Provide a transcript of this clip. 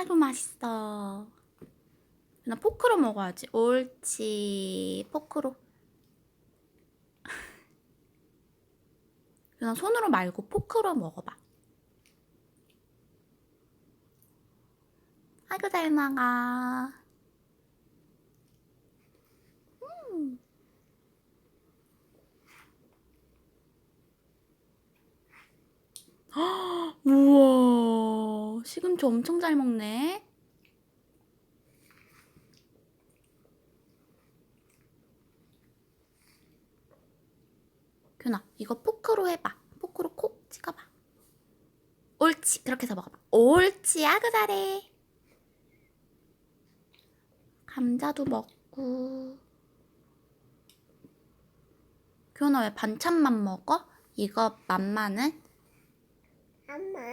아이고 맛있어. 나 포크로 먹어야지. 옳지. 포크로. 나 손으로 말고 포크로 먹어봐. 아이고 잘 먹어. 음. 헉, 우와, 시금치 엄청 잘 먹네. 규나, 이거 포크로 해봐. 포크로 콕 찍어봐. 옳지. 그렇게 해서 먹어봐. 옳지. 아그 잘해. 감자도 먹고. 규나 왜 반찬만 먹어? 이거 맛만은? 엄마.